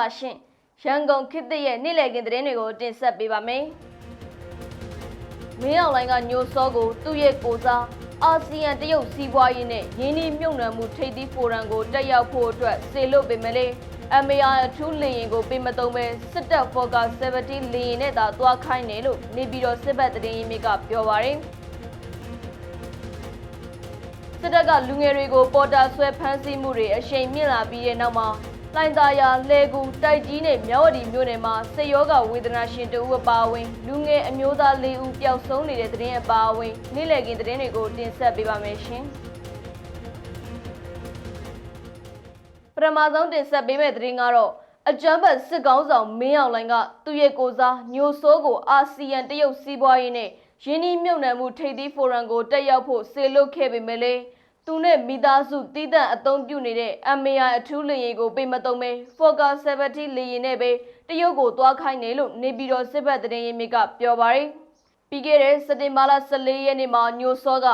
ပါရှင်ရန်ကုန်ခေတ်သစ်ရဲ့နေ့လည်ခင်းသတင်းတွေကိုတင်ဆက်ပေးပါမယ်မင်းအောင်လိုင်းကညိုစောကိုသူ့ရဲ့ကိုစားအာဆီယံတရုတ်စီးပွားရေးနဲ့ရင်းနှီးမြှုပ်နှံမှုထိပ်သီးဖိုရမ်ကိုတက်ရောက်ဖို့အတွက်စေလွတ်ပေမဲ့လေ MAR အထူးလေရင်ကိုပေးမသုံးပဲစစ်တပ် Focus 70လေရင်နဲ့သာတွားခိုင်းတယ်လို့နေပြည်တော်စစ်ဘက်သတင်းရင်းမြစ်ကပြောပါရယ်စစ်တပ်ကလူငယ်တွေကိုပေါ်တာဆွဲဖမ်းဆီးမှုတွေအရှိန်မြင့်လာပြီးတဲ့နောက်မှာ လိုင်သာယာလှဲကူတိုက်ကြီးနဲ့မြောက်ဝတီမြို့နယ်မှာစေယောဂဝေဒနာရှင်တဦးအပါအဝင်လူငယ်အမျိုးသား၄ဦးပျောက်ဆုံးနေတဲ့သတင်းအပါအဝင်နေ့လည်ခင်းသတင်းတွေကိုတင်ဆက်ပေးပါမယ်ရှင်။ပထမဆုံးတင်ဆက်ပေးမယ့်သတင်းကတော့အကြမ်းဖက်စစ်ကောင်းဆောင်မင်းအောင်လှိုင်ကသူ့ရဲ့ကိုစားညိုဆိုးကိုအာဆီယံတရုတ်စီးပွားရေးနဲ့ရင်းနှီးမြှုပ်နှံမှုထိပ်သီးဖိုရမ်ကိုတက်ရောက်ဖို့စေလွတ်ခဲ့ပေမဲ့လေ သူနဲ့မိသားစုတည်တံ့အသုံးပြုနေတဲ့ MAI အထူးလေယာဉ်ကိုပေးမသုံးပဲ Focus 70လေယာဉ်နဲ့ပဲတရုတ်ကိုသွားခိုင်းတယ်လို့နေပြည်တော်စစ်ဘက်သတင်းရင်းမြစ်ကပြောပါရယ်ပြီးခဲ့တဲ့စက်တင်ဘာလ14ရက်နေ့မှာညိုစောက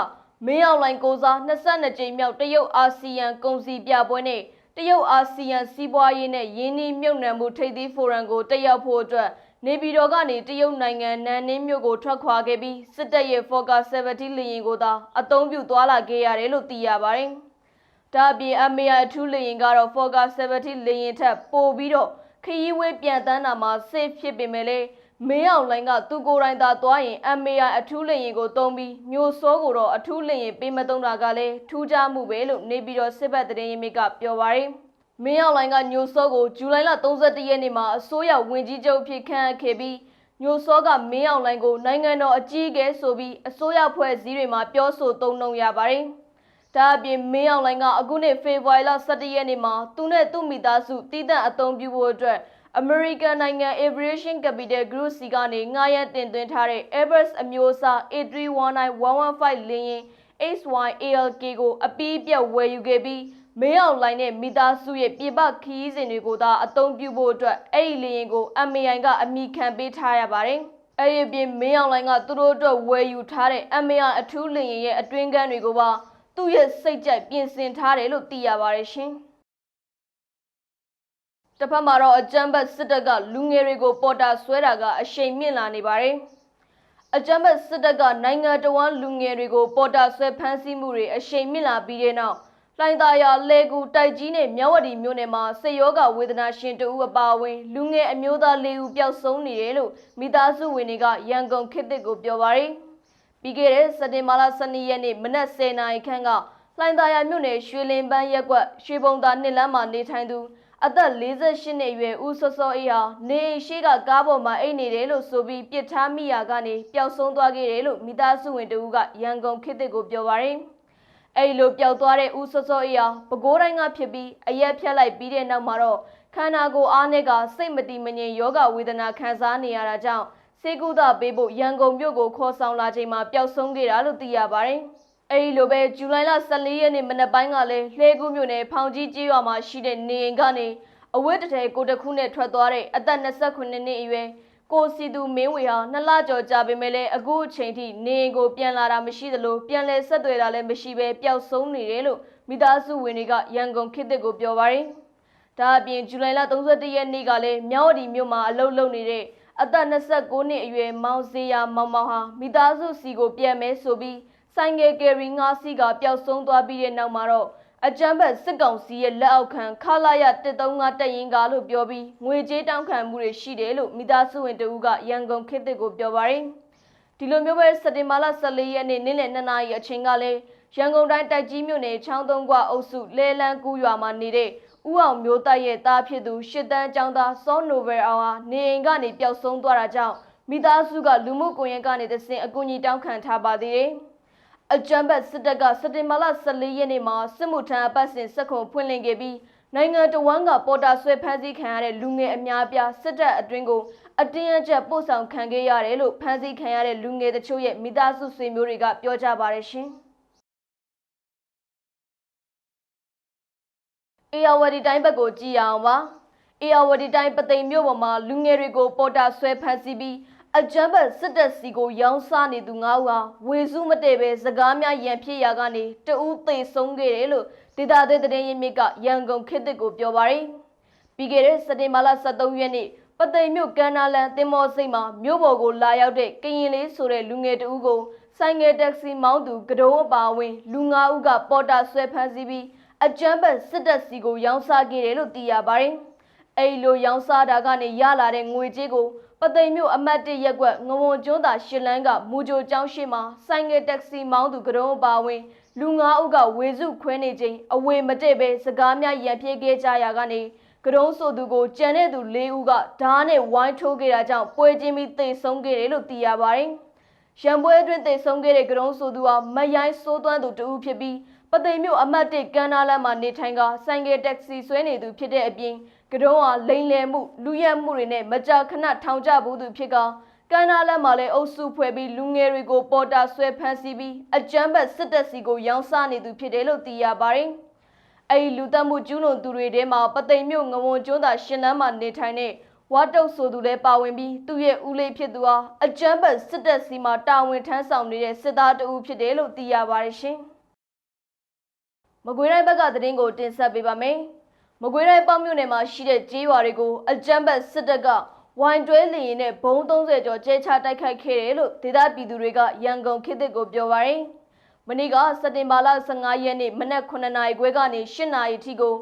မင်းအောင်လှိုင်ကိုစား22ကြိမ်မြောက်တရုတ်အာဆီယံကုန်စည်ပြပွဲနဲ့တရုတ်အာဆီယံစီးပွားရေးနဲ့ရင်းနှီးမြှုပ်နှံမှုထိပ်သီးဖိုရမ်ကိုတက်ရောက်ဖို့အတွက် နေပြည်တော်ကနေတရုတ်နိုင်ငံနန်နင်းမြို့ကိုထွက်ခွာခဲ့ပြီးစစ်တပ်ရဲ့ Focus 70လေယာဉ်ကိုသာအသုံးပြုသွားလာခဲ့ရတယ်လို့သိရပါတယ်။ဒါအပြင် MAI အထူးလေယာဉ်ကတော့ Focus 70လေယာဉ်ထက်ပိုပြီးတော့ခရီးဝေးပြန်တန်းတာမှာ safe ဖြစ်ပေမဲ့လည်းမင်းအောင်လိုင်းကသူကိုယ်တိုင်သာသွားရင် MAI အထူးလေယာဉ်ကိုသုံးပြီးမျိုးစောကိုတော့အထူးလေယာဉ်ပေးမသုံးတာကလည်းထူးခြားမှုပဲလို့နေပြည်တော်စစ်ဘက်သတင်းရင်းမြစ်ကပြောပါရယ်။ မင်းအောင်လိုင်းကညိုစောကိုဇူလိုင်လ31ရက်နေ့မှာအစိုးရဝင်ကြီးချုပ်အဖြစ်ခန့်အပ်ခဲ့ပြီးညိုစောကမင်းအောင်လိုင်းကိုနိုင်ငံတော်အကြီးအကဲဆိုပြီးအစိုးရဖွဲ့စည်းတွေမှာပြောဆိုသုံးနှုန်းရပါတယ်။ဒါအပြင်မင်းအောင်လိုင်းကအခုနှစ်ဖေဖော်ဝါရီလ17ရက်နေ့မှာသူနဲ့သူ့မိသားစုတည်တံ့အသုံးပြုဖို့အတွက် American နိုင်ငံ Aviation Capital Group စီကနေငှားရမ်းတင်သွင်းထားတဲ့ Airbus အမျိုးအစား A319-115 လေယာဉ် HYALK ကိုအပီးပြတ်ဝယ်ယူခဲ့ပြီး မင်းအောင်လိုင်းနဲ့မိသားစုရဲ့ပြည်ပခီးစဉ်တွေကိုသာအသုံးပြုဖို့အတွက်အဲ့ဒီလေယာဉ်ကို MAI ကအမိခံပေးထားရပါတယ်။အဲ့ဒီအပြင်မင်းအောင်လိုင်းကသူတို့အတွက်ဝယ်ယူထားတဲ့ MAI အထူးလေယာဉ်ရဲ့အတွင်းကန်းတွေကိုပါသူ့ရဲ့စိတ်ကြိုက်ပြင်ဆင်ထားတယ်လို့သိရပါတယ်ရှင်။တစ်ဖက်မှာတော့အကြမ်းဖက်စစ်တပ်ကလူငယ်တွေကိုပေါ်တာဆွဲတာကအရှိန်မြင့်လာနေပါတယ်။အကြမ်းဖက်စစ်တပ်ကနိုင်ငံတော်ဝန်လူငယ်တွေကိုပေါ်တာဆွဲဖမ်းဆီးမှုတွေအရှိန်မြင့်လာပြီးတဲ့နောက် လိုင်သာယာလေကူတိုက်ကြီးနဲ့မြဝတီမြို့နယ်မှာစေယောဂဝေဒနာရှင်တဦးအပါအဝင်လူငယ်အမျိုးသား၄ဦးပျောက်ဆုံးနေတယ်လို့မိသားစုဝင်တွေကရန်ကုန်ခေတ်သစ်ကိုပြောပါရယ်။ပြီးခဲ့တဲ့စက်တင်ဘာလ12ရက်နေ့မနက်10:00နာရီခန့်ကလိုင်သာယာမြို့နယ်ရွှေလင်ပန်းရက်ကွက်ရွှေဘုံသာနှစ်လမ်းမှာနေထိုင်သူအသက်48နှစ်အရွယ်ဦးစောစောအေးဟာနေအိမ်ရှိကကားပေါ်မှာအိတ်နေတယ်လို့ဆိုပြီးပြစ်ထားမိရာကနေပျောက်ဆုံးသွားခဲ့တယ်လို့မိသားစုဝင်တဦးကရန်ကုန်ခေတ်သစ်ကိုပြောပါရယ်။ အဲ့လိုပျောက်သွားတဲ့ဦးစောစောအေးဟာပဲခူးတိုင်းကဖြစ်ပြီးအရက်ဖြတ်လိုက်ပြီးတဲ့နောက်မှာတော့ခန္ဓာကိုယ်အားနဲ့ကစိတ်မတည်မငြိမ်ယောဂဝေဒနာခံစားနေရတာကြောင့်စေကုသပေးဖို့ရန်ကုန်မြို့ကိုခေါ်ဆောင်လာချိန်မှာပျောက်ဆုံးခဲ့တာလို့သိရပါတယ်။အဲဒီလိုပဲဇူလိုင်လ14ရက်နေ့မနက်ပိုင်းကလည်းလှဲကူးမြို့နယ်ဖောင်ကြီးကျေးရွာမှာရှိတဲ့နေအိမ်ကနေအဝတ်တထည်ကိုတခုနဲ့ထွက်သွားတဲ့အသက်29နှစ်အရွယ် ကိုစီသူမင်းဝေဟာနှစ်လကျော်ကြာပေမဲ့လည်းအခုအချိန်ထိနေအိမ်ကိုပြန်လာတာမရှိသလိုပြန်လဲဆက်သွယ်တာလည်းမရှိပဲပျောက်ဆုံးနေတယ်လို့မိသားစုဝင်တွေကရန်ကုန်ခေတ်သစ်ကိုပြောပါရယ်။ဒါအပြင်ဇူလိုင်လ31ရက်နေ့ကလည်းမြောက်ဝတီမြို့မှာအလုပ်လုပ်နေတဲ့အသက်29နှစ်အရွယ်မောင်စေယာမောင်မောင်ဟာမိသားစုစီကိုပြန်မဲဆိုပြီးဆိုင်ငယ်ကယ်ရီငါးစီးကပျောက်ဆုံးသွားပြီးတဲ့နောက်မှာတော့ အကြမ်းဖက်စစ်ကောင်စီရဲ့လက်အောက်ခံခလာရ135တပ်ရင်းကားလို့ပြောပြီးငွေကြေးတောင်းခံမှုတွေရှိတယ်လို့မိသားစုဝင်တဦးကရန်ကုန်ခေတ်သစ်ကိုပြောပါရယ်ဒီလိုမျိုးပဲစက်တင်ဘာလ14ရက်နေ့နေ့လယ်2နာရီအချိန်ကလည်းရန်ကုန်တိုင်းတိုက်ကြီးမြို့နယ်ချောင်းသုံးကွအုပ်စုလဲလန်းကူးရွာမှာနေတဲ့ဦးအောင်မျိုးတိုက်ရဲ့သားဖြစ်သူရှစ်တန်းចောင်းသားစောနိုဗယ်အောင်ဟာနေအိမ်ကနေပျောက်ဆုံးသွားတာကြောင့်မိသားစုကလူမှုကွန်ရက်ကနေတဆင့်အကူအညီတောင်းခံထားပါသေးတယ်။ အကြံဘတ်စစ်တပ်ကစက်တင်ဘာလ14ရက်နေ့မှာစစ်မှုထမ်းအပတ်စဉ်စက်ခုံဖွင့်လှစ်ခဲ့ပြီးနိုင်ငံတော်ဝန်ကပေါ်တာဆွဲဖမ်းဆီးခံရတဲ့လူငယ်အများအပြားစစ်တပ်အတွင်းကိုအတင်းအကျပ်ပို့ဆောင်ခံခဲ့ရတယ်လို့ဖမ်းဆီးခံရတဲ့လူငယ်တချို့ရဲ့မိသားစုဆွေမျိုးတွေကပြောကြပါရရှင်။အေယာဝတီတိုင်းဘက်ကိုကြည်အောင်ပါအေယာဝတီတိုင်းပသိမ်မြို့ပေါ်မှာလူငယ်တွေကိုပေါ်တာဆွဲဖမ်းဆီးပြီး အကြမ်းဖက်စစ်တပ်စီကိုရောင်းစားနေသူ၅ဦးဟာဝေစုမတည့်ပဲစကားများရန်ဖြစ်ရာကနေတဦးသေဆုံးခဲ့တယ်လို့ဒေတာသေးတဲ့ရင်းမြစ်ကရန်ကုန်ခေတ်သစ်ကိုပြောပါရယ်ပြီးခဲ့တဲ့စက်တင်ဘာလ23ရက်နေ့ပသိမ်မြို့ကမ်းနားလန်တင်မောစိတ်မှာမြို့ပေါ်ကိုလာရောက်တဲ့ကရင်လေးဆိုတဲ့လူငယ်တဦးကိုဆိုင်ငယ်တက္ကစီမောင်းသူကတုံးအပါအဝင်လူ၅ဦးကပေါ်တာဆွဲဖမ်းဆီးပြီးအကြမ်းဖက်စစ်တပ်စီကိုရောင်းစားခဲ့တယ်လို့သိရပါတယ်။ အဲဒီလိုရောင်းစားတာကနေရလာတဲ့ငွေကြေးကိုပသိမ်မြို့အမတ်တရက်ကွက်ငဝွန်ကျွန်းသာရှစ်လန်းကမူဂျိုကျောင်းရှိမှာဆိုင်ငယ်တက္ကစီမောင်းသူကတုံးအပါအဝင်လူ၅ဦးကဝေစုခွဲနေချိန်အဝေမတည့်ပဲစကားများရန်ပြေးခဲ့ကြရာကနေကတုံးဆိုသူကိုကြံတဲ့သူ၄ဦးကဓားနဲ့ဝိုင်းထိုးခဲ့တာကြောင့်ပွဲချင်းပြီးတိတ်ဆုံးခဲ့တယ်လို့သိရပါတယ်။ ရန်ပွဲအတွင်းတိတ်ဆုံးခဲ့တဲ့ကတုံးဆိုသူဟာမရိုင်းစိုးသွမ်းသူတဦးဖြစ်ပြီးပသိမ်မြို့အမတ်တစ်ကမ်းနားလမ်းမှာနေထိုင်ကဆိုင်ကယ်တက္ကစီဆွဲနေသူဖြစ်တဲ့အပြင်ကတုံးဟာလိန်လယ်မှုလူရက်မှုတွေနဲ့မကြာခဏထောင်ကျဘူးသူဖြစ်ကကမ်းနားလမ်းမှာလည်းအုပ်စုဖွဲ့ပြီးလူငယ်တွေကိုပေါ်တာဆွဲဖမ်းဆီးပြီးအကြမ်းဖက်စစ်တပ်စီကိုရောင်းစားနေသူဖြစ်တယ်လို့သိရပါတယ်။အဲဒီလူသက်မှုကျူးလွန်သူတွေထဲမှာပသိမ်မြို့ငဝွန်ကျွန်းသာရှင်လန်းမှာနေထိုင်တဲ့ ဝါတုတ်ဆိုသူလည်းပါဝင်ပြီးသူ့ရဲ့ဦးလေးဖြစ်သူဟာအကြမ်းဖက်စစ်တပ်စီမှာတာဝန်ထမ်းဆောင်နေတဲ့စစ်သားတဦးဖြစ်တယ်လို့သိရပါတယ်ရှင်။မကွေးတိုင်းဘက်ကသတင်းကိုတင်ဆက်ပေးပါမယ်။မကွေးတိုင်းပေါ့မြို့နယ်မှာရှိတဲ့ကြေးရွာတွေကိုအကြမ်းဖက်စစ်တပ်ကဝိုင်တွဲလီရင်နဲ့ဘုံ30ကျော်ကျဲချတိုက်ခိုက်ခဲ့တယ်လို့ဒေသပြည်သူတွေကရန်ကုန်ခေတ်သစ်ကိုပြောပါရယ်။မနေ့ကစက်တင်ဘာလ15ရက်နေ့မနက်9နာရီခွဲကနေ10နာရီထိကို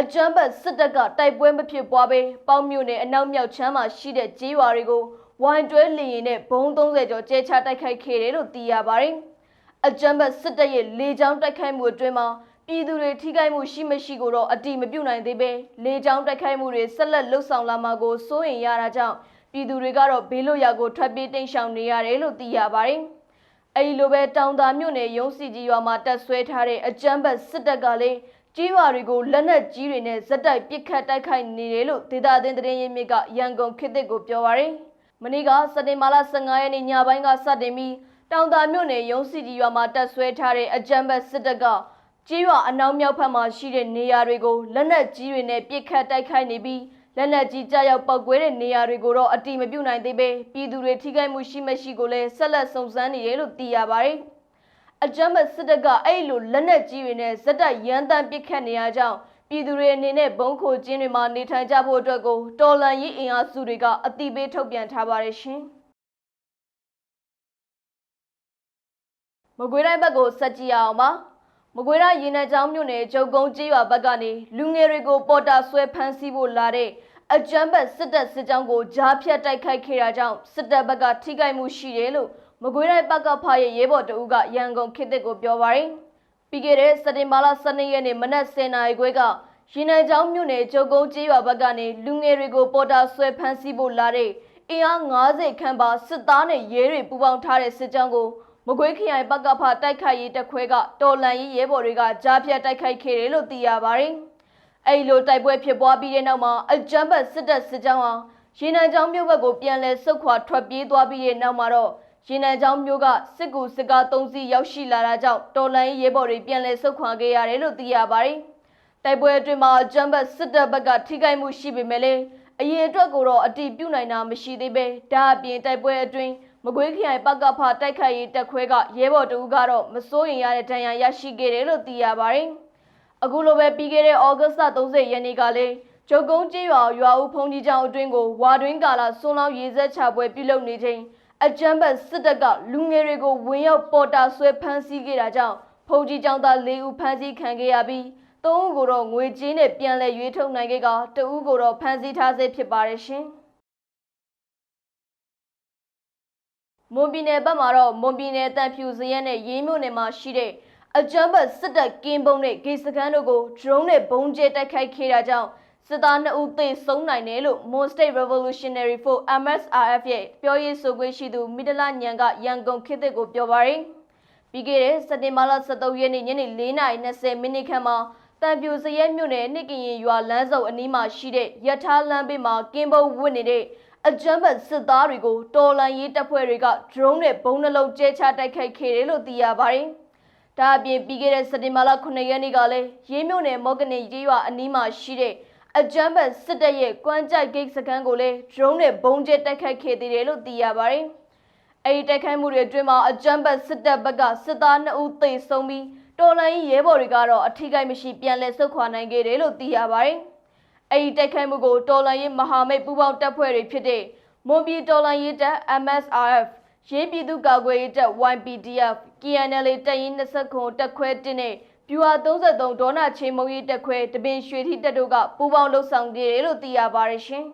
အကြမ်းဖက်စစ်တပ်ကတိုက်ပွဲမဖြစ်ပွားဘဲပေါ့မြို့နယ်အနောက်မြောက်ချမ်းမှာရှိတဲ့ကြေးရွာတွေကိုဝိုင်တွဲလီရင်နဲ့ဘုံ30ကျော်ကျဲချတိုက်ခိုက်ခဲ့တယ်လို့သိရပါရယ်။အကြမ်းဖက်စစ်တပ်ရဲ့လေကြောင်းတိုက်ခိုက်မှုအတွင်းမှာပြည်သူတွေထိခိုက်မှုရှိမရှိကိုတော့အတိမပြုတ်နိုင်သေးပဲလေကြောင်းတိုက်ခိုက်မှုတွေဆက်လက်လှုပ်ဆောင်လာမှာကိုစိုးရိမ်ရတာကြောင့်ပြည်သူတွေကတော့ဘေးလွတ်ရာကိုထွက်ပြေးတိမ်းရှောင်နေရတယ်လို့သိရပါတယ်။အဲဒီလိုပဲတောင်သာမြို့နယ်ရုံးစီကြီးရွာမှာတက်ဆွဲထားတဲ့အကြမ်းဖက်စစ်တပ်ကလည်း ကြီးရွာတွေကိုလက်နက်ကြီးတွေနဲ့ဇက်တိုက်ပစ်ခတ်တိုက်ခိုက်နေတယ်လို့ဒေသသင်းသတင်းရင်းမြစ်ကရန်ကုန်ခေတ်သစ်ကိုပြောပါရယ်။မနေ့ကစက်တင်ဘာလ15ရက်နေ့ညပိုင်းကစတင်ပြီးတောင်သာမြို့နယ်ရုံးစီကြီးရွာမှာတက်ဆွဲထားတဲ့အကြမ်းဖက်စစ်တပ်ကကြေးရွာအနောက်မြောက်ဘက်မှာရှိတဲ့နေရာတွေကိုလက်နက်ကြီးတွေနဲ့ပစ်ခတ်တိုက်ခိုက်နေပြီးလက်နက်ကြီးကြားရောက်ပောက်ကွဲတဲ့နေရာတွေကိုတော့အတိမပြုတ်နိုင်သေးပဲပြည်သူတွေထိခိုက်မှုရှိမရှိကိုလည်းဆက်လက်စုံစမ်းနေတယ်လို့သိရပါတယ်။ အကြမ်းဖက်စစ်တပ်ကအဲ့လိုလက်နက်ကြီးတွေနဲ့ဇက်တိုက်ရန်တမ်းပစ်ခတ်နေရကြောင်းပြည်သူတွေအနေနဲ့ဘုံခိုကျင်းတွေမှာနေထိုင်ကြဖို့အတွက်ကိုတော်လန်ရေးအင်အားစုတွေကအတိပေးထုတ်ပြန်ထားပါတယ်ရှင်။မကွေးတိုင်းဘက်ကိုဆက်ကြည့်အောင်ပါ။မကွေးတိုင်းရေနံချောင်းမြို့နယ်ကျုပ်ကုန်းကျေးရွာဘက်ကနေလူငယ်တွေကိုပေါ်တာဆွဲဖမ်းဆီးဖို့လာတဲ့အကြမ်းဖက်စစ်တပ်စစ်ကြောင်းကိုကြားဖြတ်တိုက်ခိုက်ခဲ့တာကြောင့်စစ်တပ်ဘက်ကထိခိုက်မှုရှိတယ်လို့ မကွေးတိုင်းဘက်ကဖားရဲ့ရဲဘော်တအုပ်ကရန်ကုန်ခေတ်သစ်ကိုပြောပါရယ်ပြီးခဲ့တဲ့စက်တင်ဘာလ12ရက်နေ့မနက်10:00နာရီခွဲကရေနံချောင်းမြို့နယ်ကျုပ်ကုန်းကျေးရွာဘက်ကနေလူငယ်တွေကိုပေါ်တာဆွဲဖမ်းဆီးဖို့လာတဲ့အင်အား90ခန့်ပါစစ်သားနဲ့ရဲတွေပူးပေါင်းထားတဲ့စစ်ကြောင်းကိုမကွေးခရိုင်ပကဖတိုက်ခိုက်ရေးတပ်ခွဲကတော်လန်ရေးရဲဘော်တွေကကြားဖြတ်တိုက်ခိုက်ခဲ့တယ်လို့သိရပါတယ်။အဲဒီလိုတိုက်ပွဲဖြစ်ပွားပြီးတဲ့နောက်မှာအကြမ်းဖက်စစ်တပ်စစ်ကြောင်းဟာရေနံချောင်းမြို့ဘက်ကိုပြန်လည်ဆုတ်ခွာထွက်ပြေးသွားပြီးတဲ့နောက်မှာတော့ ရေနံချောင်းမြို့ကစစ်ကူစစ်ကား၃စီးရောက်ရှိလာတာကြောင့်တော်လန်ရေးရဲဘော်တွေပြန်လည်ဆုတ်ခွာခဲ့ရတယ်လို့သိရပါတယ်။တိုက်ပွဲအတွင်းမှာအကြမ်းဖက်စစ်တပ်ဘက်ကထိခိုက်မှုရှိပေမဲ့လည်းအရေးအတွက်ကိုတော့အတိပြုနိုင်တာမရှိသေးပဲဒါအပြင်တိုက်ပွဲအတွင်းမကွေးခရိုင်ပကဖတိုက်ခိုက်ရေးတပ်ခွဲကရဲဘော်တဦးကတော့မစိုးရင်ရတဲ့ဒဏ်ရာရရှိခဲ့တယ်လို့သိရပါတယ်။အခုလိုပဲပြီးခဲ့တဲ့ဩဂတ်စ်30ရက်နေ့ကလည်းကျုပ်ကုန်းကျေးရွာရွာဦးဖုန်ကြီးကျောင်းအတွင်းကိုဝါတွင်းကာလာဆွန်းလောင်းရေစက်ချပွဲပြုလုပ်နေချိန် အကြမ်းဖက်စစ်တပ်ကလူငယ်တွေကိုဝင်ရောက်ပေါ်တာဆွဲဖမ်းဆီးခဲ့တာကြောင့်ဖုန်ကြီးကျောင်းသား၄ဦးဖမ်းဆီးခံခဲ့ရပြီး၃ဦးကိုတော့ငွေကြေးနဲ့ပြန်လည်ရွေးထုတ်နိုင်ခဲ့ကတဦးကိုတော့ဖမ်းဆီးထားဆဲဖြစ်ပါတယ်ရှင်။မွန်ပြည်နယ်ဘက်မှာတော့မွန်ပြည်နယ်တန်ဖြူစရက်နဲ့ရေးမြို့နယ်မှာရှိတဲ့အကြမ်းဖက်စစ်တပ်ကင်းပုံနဲ့ဂေစခန်းတို့ကို drone နဲ့ဘုံကျဲတိုက်ခိုက်ခဲ့တာကြောင့် စစ်သား2ဦးသေဆုံးနိုင်တယ်လို့ Mon State Revolutionary Force MSRF ရဲ့ပြောရေးဆိုခွင့်ရှိသူမိဒလာညံကရန်ကုန်ခေတ်သစ်ကိုပြောပါရယ်ပြီးခဲ့တဲ့စက်တင်ဘာလ23ရက်နေ့ညနေ4:20မိနစ်ခန့်မှာတန်ပြူစရဲမြို့နယ်နှစ်ကရင်ရွာလမ်းစုံအနီးမှာရှိတဲ့ရထားလမ်းဘေးမှာကင်းဘုံဝစ်နေတဲ့အကြမ်းဖက်စစ်သားတွေကိုတော်လန်ရေးတပ်ဖွဲ့တွေက drone နဲ့ဘုံနှလုံးကျဲချတိုက်ခိုက်ခဲ့တယ်လို့သိရပါတယ်။ဒါအပြင်ပြီးခဲ့တဲ့စက်တင်ဘာလ9ရက်နေ့ကလည်းရေးမြို့နယ်မော့ကနေရေးရွာအနီးမှာရှိတဲ့ အကြမ်းဖက်စစ်တပ်ရဲ့ကွမ်းကြိုက်ဂိတ်စခန်းကိုလည်း drone နဲ့ဘုံကျဲတိုက်ခိုက်ခဲ့သေးတယ်လို့သိရပါတယ်။အဲဒီတိုက်ခိုက်မှုတွေအတွင်းမှာအကြမ်းဖက်စစ်တပ်ဘက်ကစစ်သား2ဦးသေဆုံးပြီးတော်လန်ရေးရဲဘော်တွေကတော့အထိကိမရှိပြန်လည်ဆုတ်ခွာနိုင်ခဲ့တယ်လို့သိရပါတယ်။အဲဒီတိုက်ခိုက်မှုကိုတော်လှန်ရေးမဟာမိတ်ပူးပေါင်းတပ်ဖွဲ့တွေဖြစ်တဲ့မွန်ပြည်တော်လှန်ရေးတပ် MSRF ရေးပြည်သူ့ကာကွယ်ရေးတပ် YPDF KNL တပ်ရင်း29တပ်ခွဲတင်းနဲ့ ပြူဟာ33ဒေါနာချေမုံရေးတပ်ခွဲတပင်ရွှေထီတပ်တို့ကပူးပေါင်းလှုပ်ဆောင်ခဲ့တယ်လို့သိရပါတယ်ရှင်။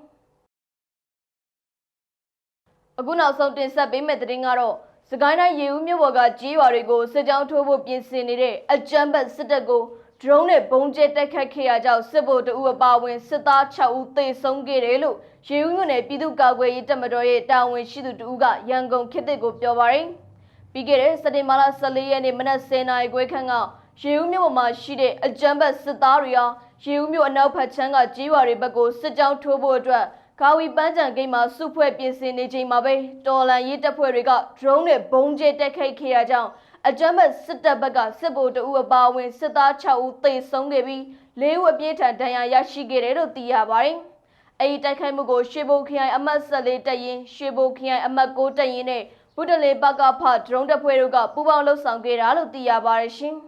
အခုနောက်ဆုံးတင်ဆက်ပေးမယ့်သတင်းကတော့စကိုင်းတိုင်းရေဦးမြို့ပေါ်ကကြီးရွာတွေကိုစစ်ကြောင်းထိုးဖို့ပြင်ဆင်နေတဲ့အကြမ်းဖက်စစ်တပ်ကိုဒရုန်းနဲ့ဘုံကျဲတိုက်ခတ်ခဲ့ရကြောင်းစစ်ဗိုလ်တအူအပါအဝင်စစ်သား6ဦးသေဆုံးခဲ့တယ်လို့ရေဦးမြို့နယ်ပြည်သူ့ကာကွယ်ရေးတပ်မတော်ရဲ့တာဝန်ရှိသူတဦးကရန်ကုန်ခေတ်သစ်ကိုပြောပါရယ်ပြီးခဲ့တဲ့စက်တင်ဘာလ14ရက်နေ့မနက်10:00နာရီခွဲခန့်က ရေဦးမြို့ပေါ်မှာရှိတဲ့အကြမ်းဖက်စစ်သားတွေဟာရေဦးမြို့အနောက်ဘက်ခြမ်းကကြီးရွာတွေဘက်ကိုစစ်ကြောင်းထိုးဖို့အတွက်ကာဝီပန်းချံဂိတ်မှာစုဖွဲ့ပြင်ဆင်နေချိန်မှာပဲတော်လန်ရေးတပ်ဖွဲ့တွေကဒရုန်းနဲ့ဘုံကျဲတိုက်ခိုက်ခဲ့ရကြောင်းအကြမ်းဖက်စစ်တပ်ဘက်ကစစ်ဗိုလ်တအူအပါအဝင်စစ်သား6ဦးသေဆုံးခဲ့ပြီး၄ဦးအပြင်းထန်ဒဏ်ရာရရှိခဲ့တယ်လို့သိရပါတယ်။အဲဒီတိုက်ခိုက်မှုကိုရွှေဘိုခရိုင်အမှတ်14တပ်ရင်းရွှေဘိုခရိုင်အမှတ်9တပ်ရင်းနဲ့ဗုဒ္ဓလေပကဖဒရုန်းတပ်ဖွဲ့တို့ကပူးပေါင်းလှုပ်ဆောင်ခဲ့တာလို့သိရပါတယ်ရှင်။